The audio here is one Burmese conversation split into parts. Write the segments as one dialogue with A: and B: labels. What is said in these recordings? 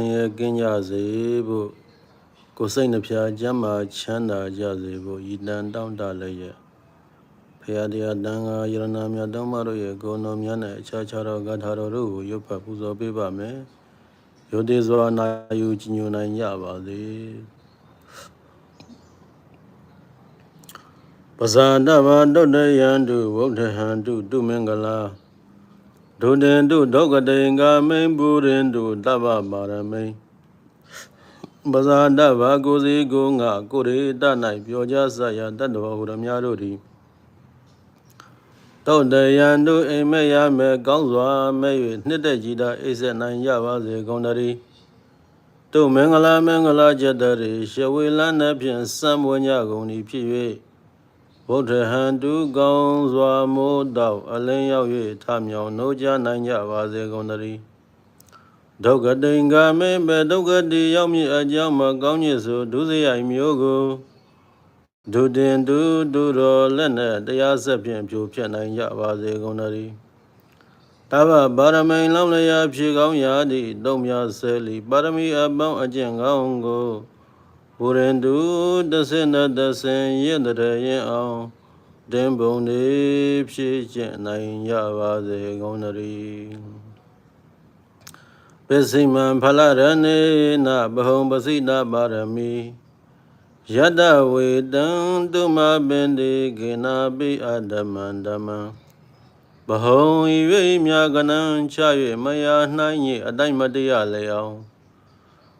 A: င်ရဲကင်းကြစေဖို့ကိုယ်စိတ်နှဖျားကျမ်းမာချမ်းသာကြစေဖို့ဤတန်တောင်းတလည်းရဲ့ဖရာတရားတန်ခါယရနာမြတ်တော်မတို့ရဲ့ဂုဏ်တော်များနဲ့အခြားခြားသောဂါထာတော်တို့ကိုရုပ်ဖတ်ပူဇော်ပေးပါမယ်။ယောတိစွာနာယူကြည်ညိုနိုင်ကြပါစေ။ပဇာတဗတုတ္တယံတုဝုဒ္ဓဟံတုတုမင်္ဂလာ ဒုတေတုဒုက္ကတေင်္ဂမိန်ပုရိန္တုတဗ္ဗပါရမိန်ပဇာတဗကိုစီကိုငါကိုရေတ၌ပြောကြဆရာတတ္တဝဟုရမြတို့သည်တောတယံတို့အိမ်မက်ရမယ်ကောင်းစွာမဲ့၍နှစ်သက်ကြည်သာအိဆက်နိုင်ကြပါစေကုန်တည်းတို့မင်္ဂလာမင်္ဂလာကျက်တည်းရှဝေလန်းနှဖြင့်စံမွေညကုန်သည်ဖြစ်၍ ဗုဒ္ဓဟံတုကောင်းစွာမိုးတော့အလင်းရောက်၍ထမြောင်နှုတ်ကြနိုင်ကြပါစေကုန်တည်းဒုက္ကတိင်္ဂမေဘေဒုက္ကတိရောက်မြည်အကြောင်းမကောင်းညစ်ဆိုဒုစရိုက်မျိုးကိုဒုတင်ဒုဒုတော်လက်နဲ့တရားဆက်ဖြင့်ဖြိုဖျက်နိုင်ကြပါစေကုန်တည်းတဗ္ဗပါရမိန်လောင်းလျာဖြေကောင်းရာသည့်တုံမြဆဲလီပါရမီအပေါင်းအကျင့်ကောင်းကို ဘုရင်တုတဆင်းနဲ့တဆင်းရင့်တဲ့ရင်အောင်တင်ပုံနေဖြည့်ကျင့်နိုင်ကြပါစေကုန်တည်းပစ္စည်းမံဖလရဏေနဘဟုံပစိနာပါရမီယတဝေတံတုမပင်တိခေနာပိအတ္တမန္တမံဘဟုံ၍မြာကနံချ၍မယာနှိုင်း၏အတိုင်းမတရားလေအောင်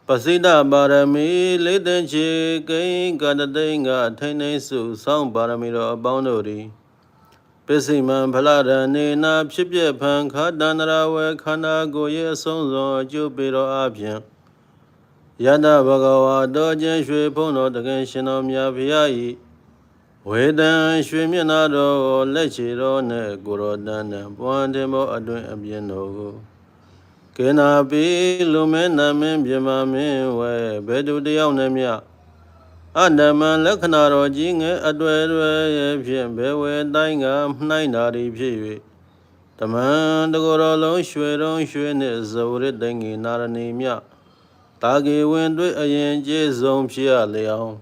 A: ပစိဒပါရမီလေးတချေကိဉ္ကတတိင္ကထိန်နေစုဆောင်းပါရမီတော်အပေါင်းတို့သည်ပစ္စည်းမံဖလရဏေနာဖြစ်ပြဖန်ခါတန္တရာဝေခန္ဓာကိုယ်ရဲ့အဆုံးစွန်အကျိုးပေတော်အပြင်ယန္တဘဂဝါတော်ကျင်းရွှေဖုံးတော်တကယ်ရှင်တော်မြတ်ဖရာ၏ဝေဒံရွှေမျက်နာတော်လက်ချေတော်နဲ့ကိုရောတန်တံပွမ်းတင်မောအတွင်အပြင်းတော်ကို ကေနာပိလူမဲနာမင်းပြမမင်းဝဲဘယ်သူတယောက်နဲ့မြအတ္တမံလက္ခဏာတော်ကြီးငယ်အတွေ့အတွေ့ရဲ့ဖြင့်ဘယ်ဝဲတိုင်းကနှိုင်းတာတွေဖြစ်၍တမန်တကောတော်လုံးရွှေတော်ရွှေနှင့်ဇဝရတိန်ငီနာရဏီမြတာဂေဝင်တွေ့အရင်ကျေဆုံးဖြစ်ရလျောင်း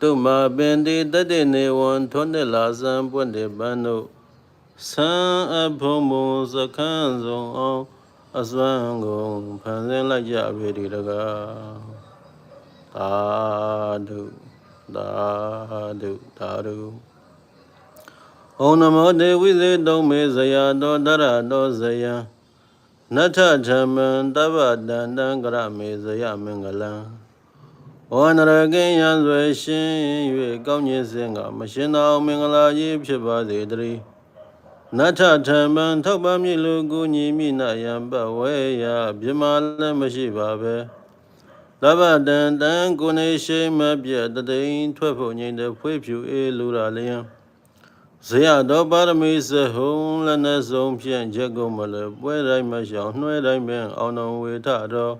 A: တုမပင်တိတတ္တနေဝံထွန်းတဲ့လာစံပွင့်တဲ့ပန်းတို့ဆံအဖုံမုံစခန်းဆုံးအောင် အစွမ်းကုန်ဖန်ဆင်းလိုက်ကြပေဒီတကားသာဓုသာဓုသာဓုဩနမောတေဝိသေတုံမေဇယတောတရတောဇယံနထဓမ္မံတဗ္ဗတန္တံကရမေဇယမင်္ဂလံဝန္နရကင်းရန်ဆွေရှင်၍ကောင်းကျင်စင်ကမရှင်တော်မင်္ဂလာကြီးဖြစ်ပါစေတည်း နထထံမံထောက်ပံ့မြလူကိုညီမိနယံပဝဲယပြမလည်းမရှိပါပဲသဗ္ဗတန်တန်ကိုနေရှိမပြတ်တတိန်ထွက်ဖို့ငိမ့်တဲ့ဖွေးဖြူအေးလူရလျံဇေယတော်ပါရမီစဟုံလည်းနဲ့ဆုံးဖြင့်ချက်ကုန်မလဲပွဲတိုင်းမရှောင်နှွဲတိုင်းပင်အောင်တော်ဝေထတော်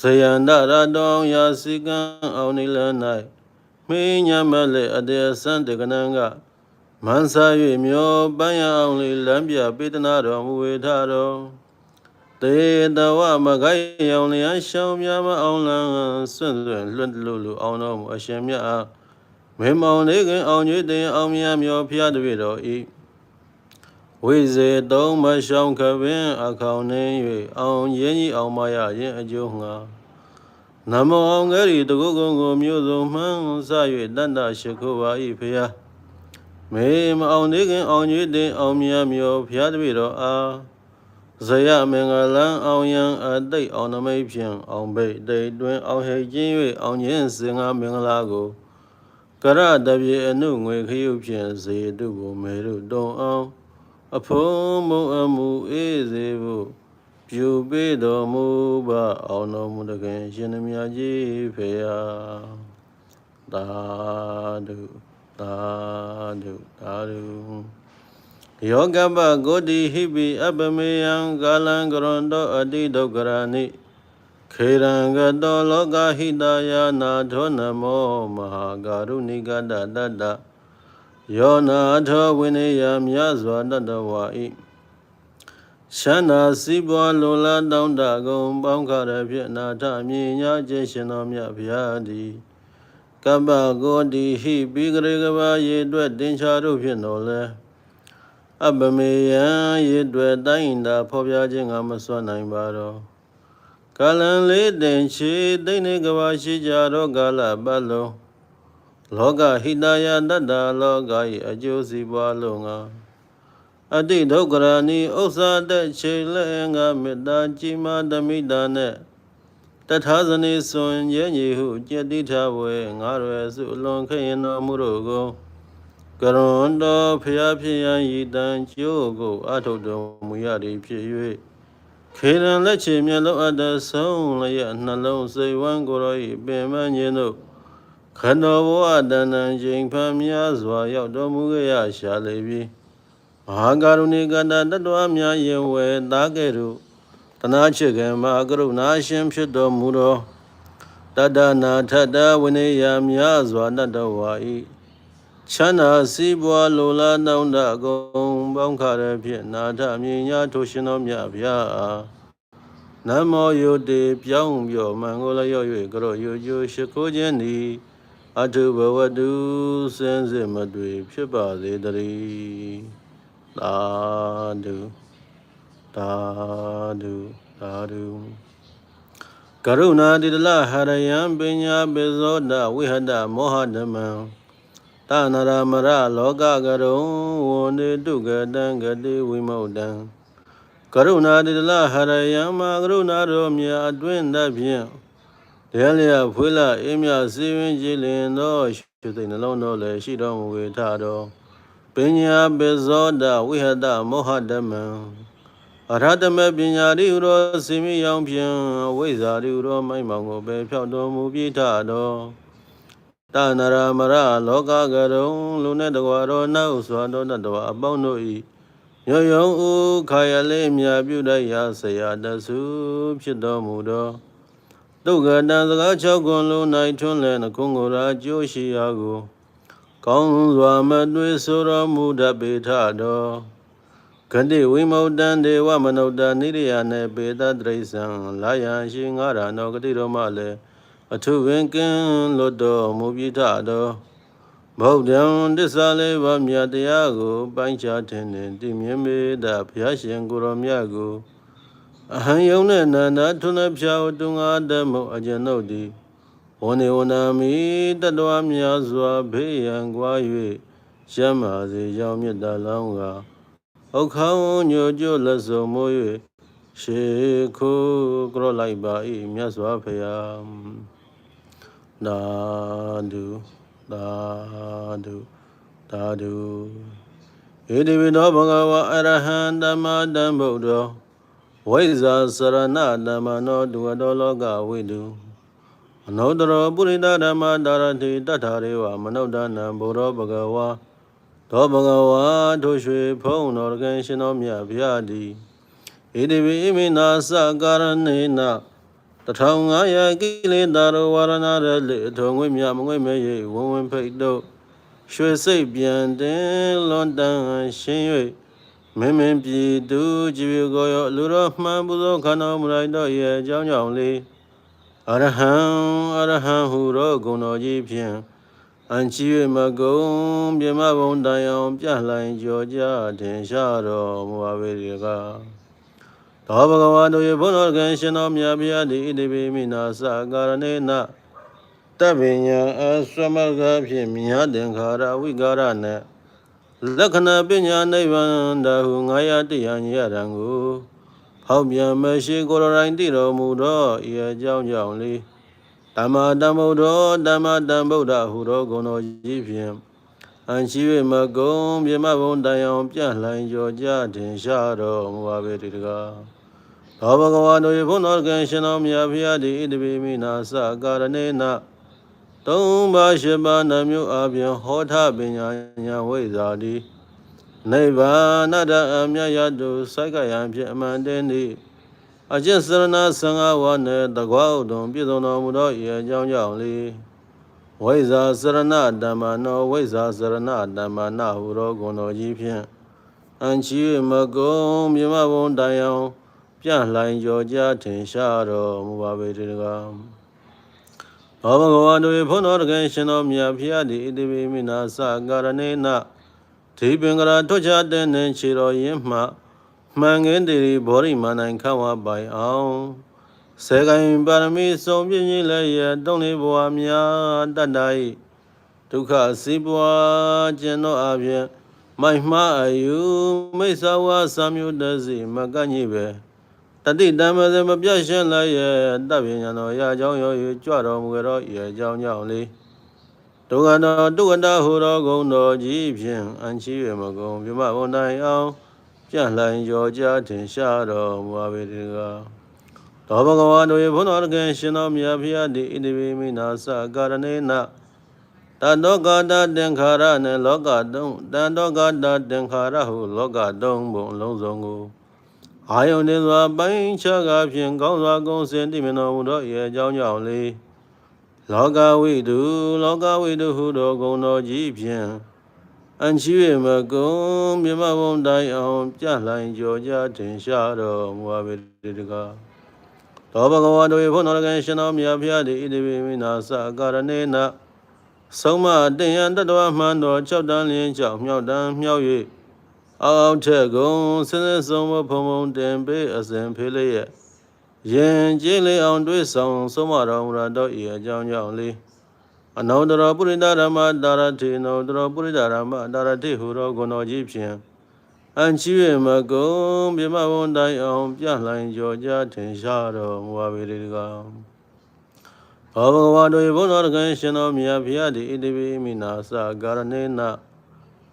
A: ဇယန္တရတောယာစိကံအောင်နိလ၌မိညာမလဲအတေသံတကနံက မန်ဆာ၍မျောပန်းရအောင်လေလမ်းပြပေတနာတော်မူဝေထတော်တေတဝမခိုင်ရောင်လျာရှောင်းမြမအောင်လန်းစွန့်စွန့်လွတ်လို့လူအောင်တော်မူအရှင်မြတ်အားမေမောင်လေးကအောင်ကျွေးတင်အောင်မြတ်မျောဖျားတပြည့်တော်ဤဝိဇေသုံးမရှောင်းခပင်အခေါင်နှင်း၍အောင်ရင်းကြီးအောင်မရရင်အကျိုးငှာနမောအောင်ငယ်ဤတကုတ်ကုံကိုမျိုးစုံမှန်းစ၍တတ္တရှိခိုးပါ၏ဖျား မေမအောင်သေးခင်အောင်ကျွေးတင်အောင်မြတ်မျောဖျားတပြည့်တော်အားဇယမင်္ဂလံအောင်ယံအတိတ်အောင်နမိတ်ဖြင့်အောင်ဘိတ်တိတ်တွင်အောင်ဟိတ်ခြင်း၍အောင်ခြင်းစင်္ဂမင်္ဂလာကိုကရတပြေအနုငွေခရုဖြင့်ဇေတုကိုမေရုတုံအောင်အဖုံးမုံအမှုအေးစေဖို့ပြုပေးတော်မူပါအောင်တော်မူတခင်ရှင်မြတ်ကြီးဖေယသာဓု သာဓုသာဓုယောကပကိုတိဟိပိအပမေယံကာလံကရွန်တောအတိဒုက္ခရာနိခေရံကတောလောကဟိတယာနာထောနမောမဟာကာရုဏိကတတတ္တယောနာထောဝိနည်းယမြစွာတတဝါဤရှန္နာစီးပွားလုံလာတောင်းတကုံပေါင်းခရဖြင့်နာထမြင်ညာခြင်းရှင်တော်မြတ်ဗျာသည် ကပ္ပကောတိဟိပိကရေကဘာရေအတွက်တင်ချာတို့ဖြင့်တော်လဲအပမေယံရေအတွက်တိုင်းတာဖော်ပြခြင်းကမစွမ်းနိုင်ပါတော့ကာလံလေးတင်ချေသိနေကဘာရှိကြတော့ကာလပတ်လုံးလောကဟိတယတတ္တလောက၏အကျိုးစီးပွားလုံးငါအတိဒုက္ခရဏီဥစ္စာတက်ချေလဲငါမေတ္တာကြည်မာဓမိတာနဲ့တ ထာဇနီစွန်ရဲ့ညီဟုကြတိထဝဲငါရွယ်စုအလွန်ခရင်တော်မူတို့ကိုကရွန်တော်ဖျားဖျားဤတန်ကျိုးကိုအထုတ်တော်မူရသည်ဖြစ်၍ခေရန်လက်ချေမျက်လုံးအတ္တဆုံးလျက်နှလုံးစိတ်ဝမ်းကိုယ်တော်၏ပင်မညင်းတို့ခန္ဓာဘဝတဏ္ဍာချိန်ဖန်များစွာရောက်တော်မူခဲ့ရရှာလေပြီမဟာကရုဏီကတတတ္တဝများယင်ဝဲသားကဲ့သို့ တနာချစ်ကံမှာကရုဏာရှင်ဖြစ်တော်မူသောတတ္တနာထတ္တဝိနည်းယများစွာတတ္တဝါဤချမ်းသာစီးပွားလိုလားတောင်းတအကုန်ပေါင်းခါရဖြင့်နာထမြင်ညာထိုရှင်တော်မြတ်ဗျာနမောယုတေပြောင်းပြောမှန်ကိုလျော့၍ကရော့ယုယုရှိခိုးခြင်းသည်အထုဘဝတုစင်စစ်မတွေ့ဖြစ်ပါစေတည်းသာဓု သာဓုသာဓုကရုဏာတိတလဟရယံပညာပိဇောဒဝိဟတမောဟဓမ္မံတနရမရလောကကရုံဝန္တေတုကတံဂတိဝိမု ക്ത ံကရုဏာတိတလဟရယံမာကရုဏာတော်မြတ်အတွင်းသဖြင့်တရားလျာဖွေးလာအေးမြစီဝင်ကြည်လင်သောရှုသိနှလုံးတော်လည်းရှိတော်မူဝေထတော်ပညာပိဇောဒဝိဟတမောဟဓမ္မံ အရဟတမေပညာရိဟုသောစေမိယောင်ဖြင့်ဝိဇ္ဇာရိဟုသောမိုက်မောင်ကိုပဲဖြောက်တော်မူပြီးထတော်တနရမရလောကကရုံလူနဲ့တကွာတော်နောက်စွာတော်တတဝအပေါင်းတို့၏ညောယုံဥခာယလေးမြပြုတတ်ရာဆရာတဆုဖြစ်တော်မူသောဒုက္ခတံစကား၆ခုလုံး၌ထွန်းလဲနှကုံကိုယ်ရာကြိုးရှိရာကို ကောင်းစွာမတွေ့ဆိုတော်မူတတ်ပေထတော် ဂတိဝိမု ക്ത ံဒေဝမနုဿာနိရိယနေပေတတရိစ္ဆံလာယံရှိငါရနောဂတိတော်မှလည်းအထုဝင်ကင်းလွတ်တော်မူပြီးထတော်ဗုဒ္ဓံတစ္ဆာလေးပါးမြတ်တရားကိုပိုင်းခြားထင်နေတည်မြဲမေတ္တာဘုရားရှင်ကိုယ်တော်မြတ်ကိုအဟံယုံနဲ့နန္ဒထုံးဖြာဝတုငါတမောအကျဉ်ုပ်သည်ဝနေဝနာမိတတဝများစွာဘေးရန်ကွာ၍ရှမ်းပါစေကြောင်းမြတ်တလောင်းက ဟုတ်ခေါင်းညိုကြလက်စုံမိုး၍ရှေခုကရောလိုက်ပါ၏မြတ်စွာဘုရားနာဒုသာဒုသာဒုဣတိဝိသောဘဂဝါအရဟံဓမ္မတံဗုဒ္ဓောဝိဇာစရဏဓမ္မနောဒုဝတောလောကဝိတုအနုတ္တရောပုရိသဓမ္မတာရတိတထာရေဝမနုဿနံဘုရောဘဂဝါ သောဘဂဝါထိုရွှေဖုံးတော်ကံရှင်တော်မြတ်ဗျာတိဣတိဝိမိနာစကာရဏေန1500ကိလေသာရဝရဏရလေထုံငွေမြမငွေမဲ၍ဝဝင်းဖိတ်တို့ရွှေစိတ်ပြန်တင်လွန်တန်ရှင်း၍မင်းမင်းပြည်သူကြည်ကိုရောလူတော်မှန်ပူဇော်ခန္ဓာမူလိုက်တော့ရဲ့အကြောင်းကြောင့်လေအရဟံအရဟံဟူသောဂုဏ်တော်ကြီးဖြင့် အန်ချီ၍မကုံပြမဘုံတန်အောင်ပြလှိုင်ကြောကြတင်ရှားတော်မူပါပေရကားသောဘဂဝါတို့၏ဘုန်းတော်ကံရှင်တော်မြတ်ဗျာတိဣတိပိမိနာသကာရဏေနတပ္ပညာအဆွမကဖြင့်မြားတင်္ခါရဝိကာရနှင့်လက္ခဏာပညာနိဗ္ဗာန်တဟုငါယတရားညရံကိုဖောက်ပြန်မရှိကိုယ်တိုင်တည်တော်မူသောဤအကြောင်းကြောင့်လေ ဓမ္မတမ္ဗုဒ္ဓောဓမ္မတံဗုဒ္ဓဟူသောဂုဏ်တော်ကြီးဖြင့်အန်ရှိ၍မကုံပြမဘုံတန်အောင်ပြန့်လှိုင်ကြောကြတင်ရှားတော်မူပါပေတကားသောဘဂဝါတို့၏ဘုန်းတော်ကံရှင်တော်မြတ်ဖျားသည်ဣတိပိမိနာစကာရဏေနသုံးပါးရှိပါးနှမျိုးအပြင်ဟောထပညာဉာဏ်ဝိဇ္ဇာတိနိဗ္ဗာန်တအမြတ်ရတုစိုက်ကယံဖြင့်အမှန်တင်းသည် အကျင့်စရဏသံဃာဝါနှင့်တကွာဥတုံပြည့်စုံတော်မူသောဤအကြောင်းကြောင့်လေဝိဇ္ဇာစရဏဓမ္မနောဝိဇ္ဇာစရဏဓမ္မနာဟုသောဂုဏ်တော်ကြီးဖြင့်အန်ချီမကုံမြမဘုံတိုင်အောင်ပြလှိုင်ကြောကြထင်ရှားတော်မူပါပေတကားဘောဘဂဝါတို့ဘုန်းတော်တကယ်ရှင်တော်မြတ်ဖျားသည်ဣတိပိမိနာစကာရဏေနဒီပင်္ဂရာထွတ်ချတဲ့နှင့်ခြေတော်ရင်းမှ မှန်ငင်းတည်ဘောရိမနိုင်ခဝပိုင်အောင်စေကိုင်ပါရမီစုံပြင်းကြီးလည်းရတုံးလေးဘဝများတတ်တ၏ဒုက္ခစီးပွားခြင်းတို့အပြင်မိုက်မှားအယူမိစ္ဆာဝါစာမျိုးတစီမကန့်ကြီးပဲတတိတမစမပြတ်ရှင်းလည်းရတပ်ပညာတော်ရာကြောင်းရော၍ကြွတော်မူသောရေကြောင်းကြောင့်လေးဒုက္ခတော်ဒုက္ခတဟူသောဂုံတော်ကြီးဖြင့်အန်ချီရမကုံမြမဘုံတိုင်အောင် ပြန့်လှန်ကြောကြထင်ရှားတော်မူပါပေတကားတော်ဘဂဝါတို့၏ဘုန်းတော်ကရှင်တော်မြတ်ဖျားသည်ဣတိပိမိနာစကာရဏေနတတောကတသင်္ခါရနှင့်လောကတုံးတတောကတသင်္ခါရဟုလောကတုံးဘုံအလုံးစုံကိုအာယုန်တင်စွာပိုင်းခြားကားဖြင့်ကောင်းစွာကုံစင်တည်မြတော်မူသော၏အကြောင်းကြောင့်လေးလောကဝိတုလောကဝိတုဟုသောဂုဏ်တော်ကြီးဖြင့် အန်ချီရမကုံမြမဘုံတိုင်အောင်ပြလှိုင်ကြောကြထင်ရှားတော်မူပါပေတကားသောဘဂဝါတို့၏ဘုန်းတော်ကရှင်တော်မြတ်ဖျားသည်ဣတိပိမိနာစကာရဏေနဆုံးမတင်ယံတတဝမှန်တော်၆တန်းလင်းကြောင့်မြောက်တန်းမြောက်၍အောက်ထက်ကုံစင်းစင်းဆုံးမဖုံဖုံတင်ပေးအစဉ်ဖေးလျက်ယင်ကြည်လေးအောင်တွေးဆောင်ဆုံးမတော်မူရတော့ဤအကြောင်းကြောင့်လေး အနောတရောပုရိသဓမ္မတာရတိနောတရောပုရိသဓမ္မတာရတိဟူသောဂုဏ်တော်ကြီးဖြင့်အန်ချီရမကုံမြမဘုံတိုင်အောင် ပြလှိုင်ကြောကြထင်ရှားတော်မူပါပေတကားဘောဘဂဝါတို့ဘုန်းတော်ကရှင်တော်မြတ်ဖျားသည်ဣတိပိမိနာစကာရဏေန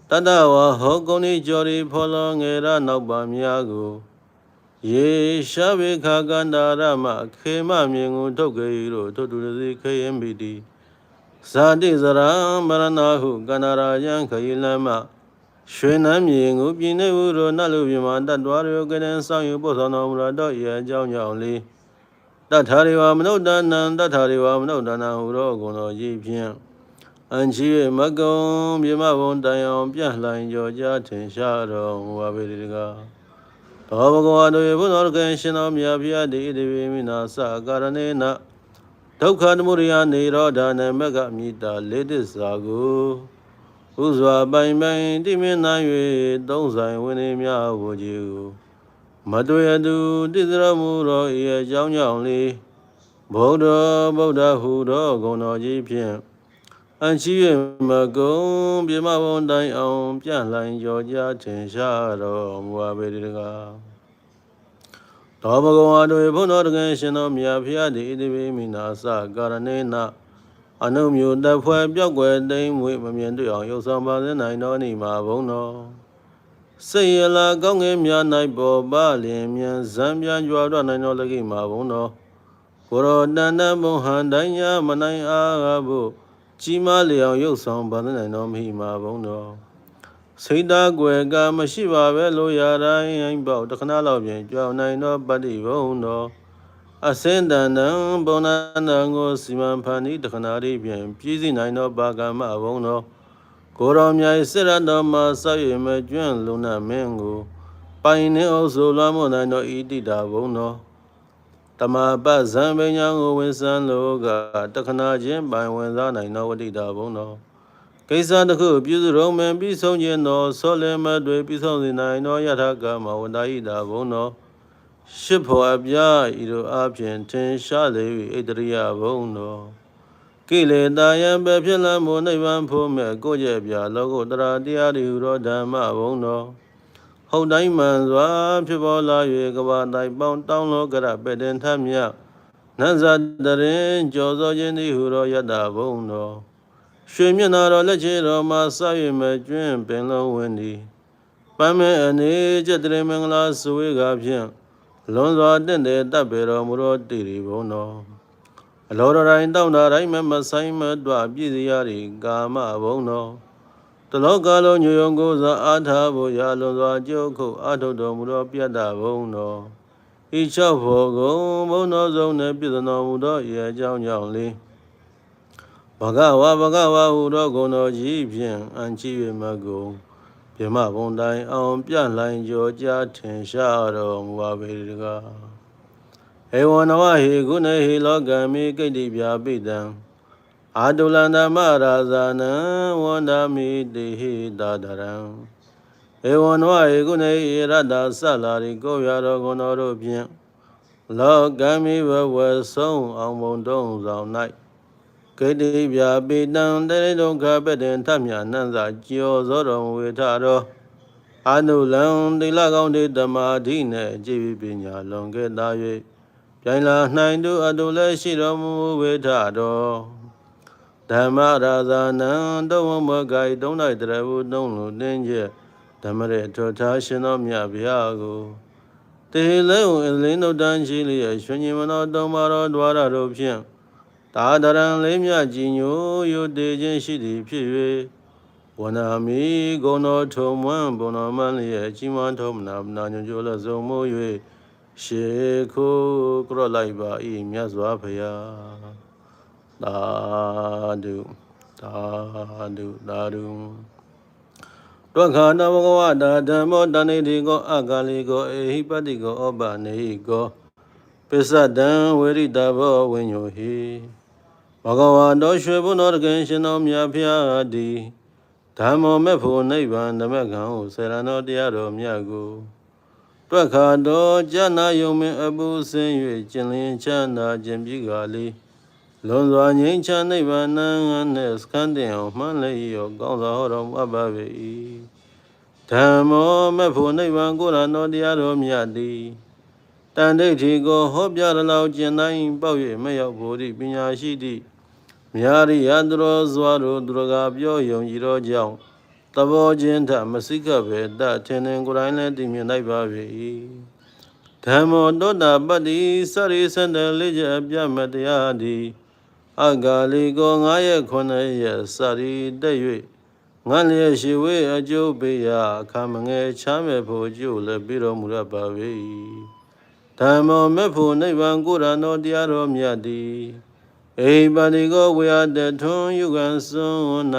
A: တတဝဟောကုဏိကျော်ရီဖောလောငေရနောက်ပါများကိုယေရှာဝေခာကန္တာရမခေမမြင်ကိုထုတ်ကြ၏လို့ထုတ်တူစီခေယံမိတိ ဇာတိဇရံမရဏဟုကန္နာရာယံခယိလမရွှေနှမ်းမြင်ကိုပြင်းနေဟုသောနတ်လူပြမတတ်တော်ရောကတဲ့ဆောင်ယူပို့ဆောင်တော်မူသောဤအကြောင်းကြောင့်လေးတထာရိဝမနုဿနံတထာရိဝမနုဿနံဟူသောဂုဏ်တော်ကြီးဖြင့်အန်ချီမကုံမြမဘုံတန်အောင်ပြန့်လှိုင်ကြောကြထင်ရှားတော်မူပါပေတကားသောဘဂဝါတို့၏ဘုရားကင်ရှင်တော်မြတ်ဖျားတိဣတိဝိမိနာစကာရဏေန ဒုက္ခသမုဒယနေရောဓာနမကမိတာလေးတစ္ဆာကိုဥစွာပိုင်ပိုင်တိမင်းနိုင်၍သုံးဆိုင်ဝင်းနေများဝကြီးကိုမတွေ့ရသူတိစရမူတော်ဤအကြောင်းကြောင့်လေးဗုဒ္ဓဗုဒ္ဓဟူသောဂုဏ်တော်ကြီးဖြင့်အန်ရှိရမကုံပြမဘုံတိုင်အောင် ပြန့်လှိုင်ကြောကြထင်ရှားတော်မူပါပေတကား တော်ဘဂဝါတို့ဘုန်းတော်တကယ်ရှင်တော်မြတ်ဖျားသည်ဣတိပိမိနာစကာရဏေနအနုမျိုးတဖွဲ့ပြောက်ွယ်သိမ့်မွေမမြင်တွေ့အောင်ရုပ်ဆောင်ပါစေနိုင်တော်နေမှာဘုံတော်စိတ်ရလာကောင်းငယ်များ၌ပေါ်ပါလျင်မြန်ဇံပြန်ကြွားတော့နိုင်တော်လကိမှာဘုံတော်ကိုရောတန်တဘုံဟန်တိုင်းညာမနိုင်အားဖို့ကြီးမားလျောင်ရုပ်ဆောင်ပါစေနိုင်တော်မိမှာဘုံတော် စိတ်သားကွယ်ကမရှိပါပဲလို့ရတိုင်းအိမ်ပေါတခဏလောက်ပြင်ကြောင်နိုင်သောပတ္တိဘုံတော်အစင်တန်တံဘုံနာနံကိုစီမံဖန်ဤတခဏလေးပြင်ပြည့်စည်နိုင်သောဘာကမဘုံတော်ကိုရောမြတ်စစ်ရတော်မှာဆောက်ရမကျွန့်လုံနာမင်းကို ပိုင်နေအောင်ဆိုလွှမ်းမိုးနိုင်သောဤတိတာဘုံတော်တမပတ်ဇံပညာကိုဝင်ဆန်းလောကတခဏချင်းပိုင်ဝင်စားနိုင်သောဝတိတာဘုံတော် ကိစ္စတစ်ခုပြုစုရုံမန်ပြီးဆုံးခြင်းသောဆောလမတ်တွေပြီးဆုံးစေနိုင်သောယထာကမဝန္တာဤတာဘုံတော်ရှစ်ဖို့အပြဤတို့အပြင်ထင်ရှားလေ၍ဣတရိယဘုံတော်ကိလေသာယံပဲဖြစ်လမ်းမို့နိဗ္ဗာန်ဖို့မဲ့ကိုယ့်ရဲ့ပြလောကုတ္တရာတရားတွေဟူသောဓမ္မဘုံတော်ဟုတ်တိုင်းမှန်စွာဖြစ်ပေါ်လာ၍ကဘာတိုင်ပေါင်းတောင်းလောကရပေတင်ထမြနတ်ဇာတရင်ကြောစောခြင်းသည်ဟူသောယတ္တဘုံတော် ရွှေမျက်နာတော်လက်ချေတော်မှာစ၍မကျွင်းပင်လုံးဝင်သည်ပန်းမဲအနေကျက်တရေမင်္ဂလာစွေကားဖြင့်လွန်စွာတင့်တယ်တပ်ပေတော်မူသောတည်ရီဘုံတော်အလောတော်တိုင်းတောင်းတာတိုင်းမမဆိုင်မတွပြည့်စရာတွေကာမဘုံတော်တလောကလုံးညုံကိုစွာအာထာဖို့ရာလွန်စွာကြုတ်ခုအာထုတ်တော်မူသောပြတ်တာဘုံတော်ဤချောက်ဖို့ကုံဘုံတော်ဆုံးနှင့်ပြည့်စုံတော်မူသောဤအကြောင်းကြောင့်လေး ဘဂဝါဘဂဝါဟူသောဂုဏ်တော်ကြီးဖြင့်အန်ချီ၍မကုံပြမဘုံတိုင်းအောင်ပြန့်လိုင်းကြောကြားထင်ရှားတော်မူပါပေတကားဧဝနဝဟေကုဏဟေလောကမိကိတ္တိပြာပိတံအာတုလန္တမရာဇာနံဝန္ဒမိတေဟိတာတရံဧဝနဝဟေကုဏဟေရတ္တသလာရိကိုရတော်ဂုဏတော်တို့ဖြင့်လောကမိဘဝဆုံးအောင်ဘုံတုံးဆောင်၌ ကိတ္တိပြာပိတံတရေဒုက္ခပတ္တင်ထမြနန္စာကျော်သောတော်မူဝေထတော်အာနုလံတိလကောင်းတေတမာဓိနှင့်အကြည်ပညာလွန်ကဲ့သာ၍ပြိုင်လာနိုင်သူအတုလည်းရှိတော်မူဝေထတော်ဓမ္မရာဇာနံတဝမဂိုင်သုံး၌တရဝသုံးလူတင်းကျက်ဓမ္မရေထောထားရှင်တော်မြတ်ဗျာကိုတေလဲဝအလင်းတို့တန်းရှိလျက်ရွှင်ညီမတော်သုံးပါတော်ဒွါရတို့ဖြင့် တာတရံလေးမြကြည်ညိုယုတေခြင်းရှိသည်ဖြစ်၍ဝနာမီဂုဏတော်ထုံမွန်းဘုံတော်မန်းလျက်အကြီးမန်းထုံမနာမနာညွကြလစုံမိုး၍ရှေခုကရော့လိုက်ပါ၏မြတ်စွာဘုရားသာဓုသာဓုသာဓုတွက္ခာနဘဂဝတာဓမ္မောတဏိတိကောအကာလိကောအေဟိပတိကောဩပနေဟိကောပစ္စဒံဝေရိတဘောဝိညိုဟိ ဘဂဝါတော်ရွှေဘုနောတကင်ရှင်တော်မြတ်ဖျားသည်ဓမ္မောမေဖို့နိဗ္ဗာန်ဓမ္မကံဟုဆေရနောတရားတော်မြတ်ကိုတွက်ခါတော်ဇဏယုံမင်းအပူဆင်း၍ကျင်လင်းချမ်းသာခြင်းပြီးကလေးလွန်စွာငြိမ်းချမ်းနိဗ္ဗာန်နှင့်စခန်းတင်အောင်မှန်းလေရောကောင်းစွာဟောတော်မူအပ်ပါ၏ဓမ္မောမေဖို့နိဗ္ဗာန်ကိုယ်တော်တော်တရားတော်မြတ်သည် တန်တိဋ္ဌိကိုဟောပြရလောက်ကျင်တိုင်းပေါက်၍မရောက်ဖို့သည့်ပညာရှိသည့်မြာရိယသူတော်စွာတို့သူတော်ကပြောယုံကြည်တော်ကြောင့်သဘောချင်းထမစိကပဲတထင်ထင်ကိုယ်တိုင်လည်းတည်မြင်လိုက်ပါ၏ဓမ္မောတောတာပတ္တိစရိစန္တလေးချက်အပြတ်မတရားသည်အဂါလီကို9ရက်9ရက်စရိတက်၍ငါလျက်ရှိဝေးအကျိုးပေးရာအခါမငယ်ချမ်းမဲ့ဖို့အကျိုးလည်းပြီးတော်မူရပါ၏ ဓမ္မောမေဖို့နိဗ္ဗာန်ကိုယ်တော်တရားတော်မြတ်သည်အိပါတိကိုဝေယတထွန်းယုဂံစွန်း၌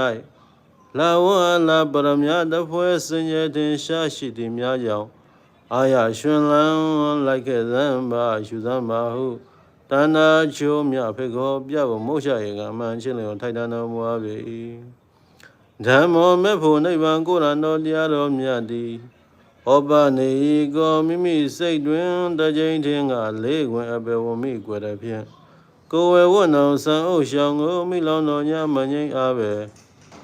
A: လာဝအလာပရမယတဖွဲစင်ရတင်ရှားရှိသည်များကြောင့်အာရရှင်လန်းလိုက်ခဲ့သံပါရှုသံပါဟုတဏ္ဍာချိုးမြဖေကောပြဘမုတ်ရှရေကမှန်ချင်းလျောထိုက်တန်တော်မူပါ၏ဓမ္မောမေဖို့နိဗ္ဗာန်ကိုယ်တော်တော်တရားတော်မြတ်သည် ဩပနေကောမိမိစိတ်တွင်တကြိမ်ထင်ကလေးဝင်အပေဝမိကွယ်တဲ့ဖြင့်ကိုယ်ဝေဝတ်နောင်ဆံအုပ်ရှောင်းကိုမိလောင်တော်ညမငိမ့်အားပဲ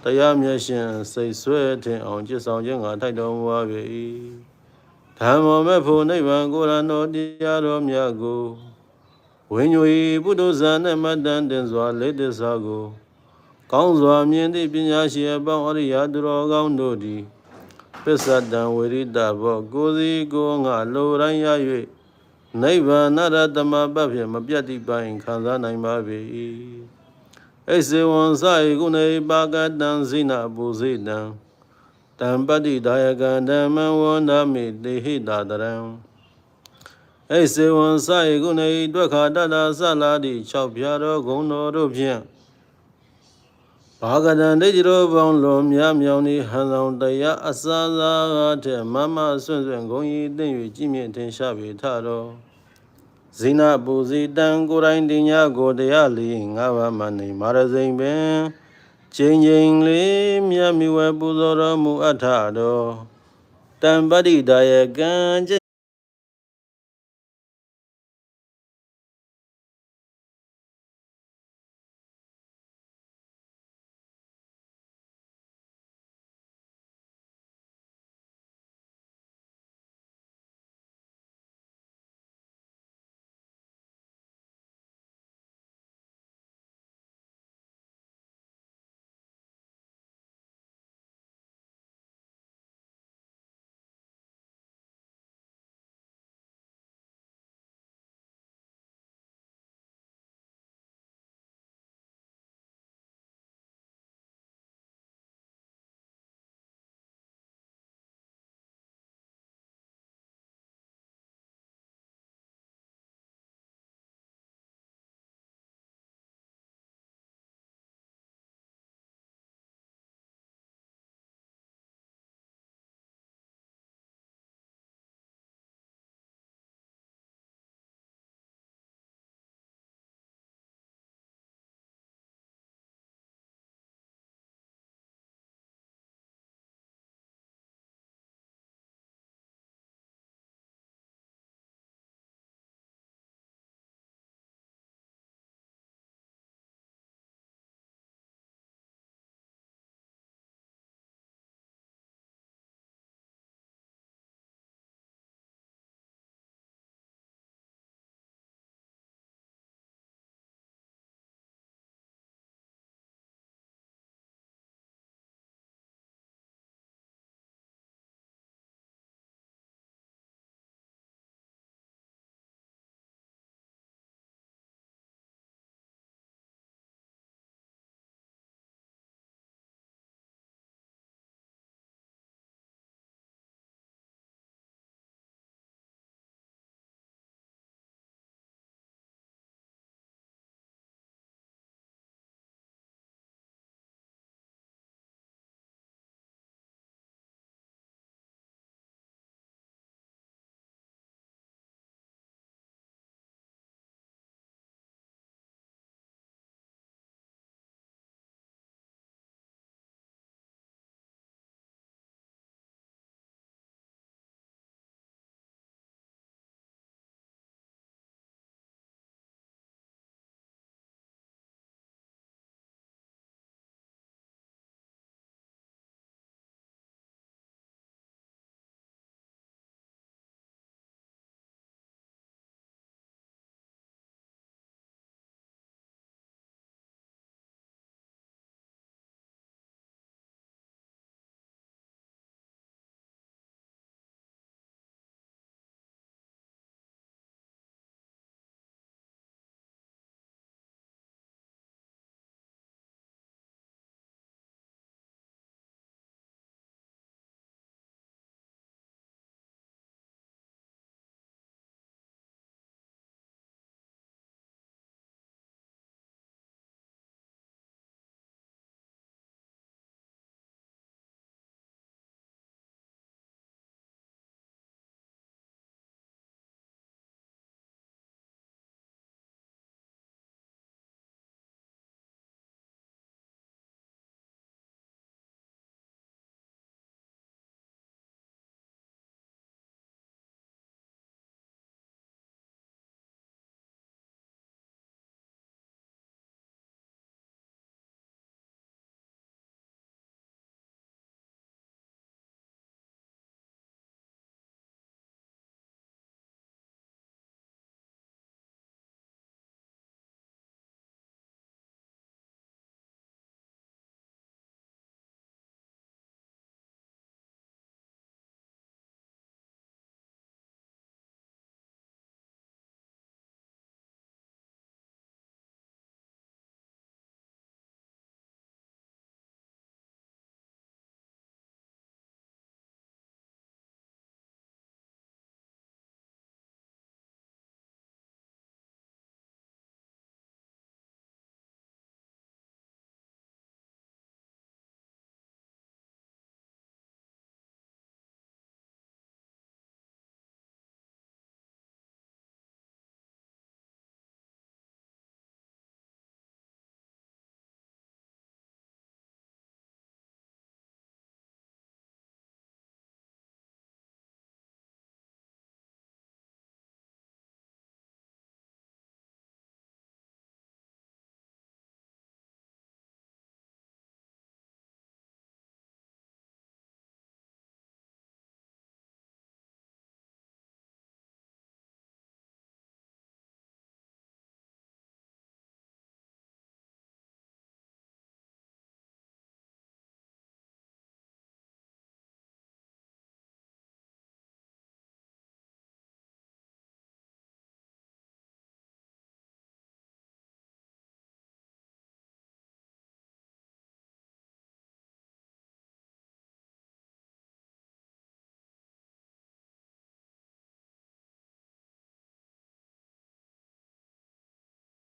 A: တရားမျက်ရှင်စိတ်ဆွဲထင်အောင်ကြစ်ဆောင်ခြင်းကထိုက်တော်မူပါ၏ဓမ္မောမေဖို့နိဗ္ဗာန်ကိုယ်တော်တော်တရားတော်မြတ်ကိုဝိညာဉ်ပုဒ္ဒဇာနှင့်မတ္တန်တင်စွာလက်တစ္စာကို ကောင်းစွာမြင်သည့်ပညာရှိအပေါင်းအရိယာသူတော်ကောင်းတို့သည် ပစ္စတံဝိရိတဘောကိုယ်စီကိုယ်ငါလိုတိုင်းရ၍နိဗ္ဗာန်ရတမပတ်ဖြင့်မပြတ်တိပိုင်ခံစားနိုင်ပါ၏အိစေဝံစဧကုနေပါကတံဇိနပူဇိတံတံပတ္တိဒါယကံဓမ္မဝန္ဒမိတေဟိတာတရံအိစေဝံစဧကုနေတွက်ခါတတသလာတိ၆ပြားတော်ဂုံတော်တို့ဖြင့် ဘာဂတံဒိဋ္ဌိရောပေါင်းလွန်မြမြောင်ဤဟံဆောင်တရားအစာသာထက်မမဆွန့်ဆွန့်ဂုံဤသိမ့်၍ကြည်မြင့်ထင်ရှားပေထတော်ဇိနာပူဇီတံကိုယ်တိုင်တင်ညာကိုတရားလီငါးပါးမနေမာရစိန်ပင်ချိန်ချိန်လေးမြတ်မြဝဲပူဇော်တော်မူအပ်ထတော်တံပတ္တိဒါယကံ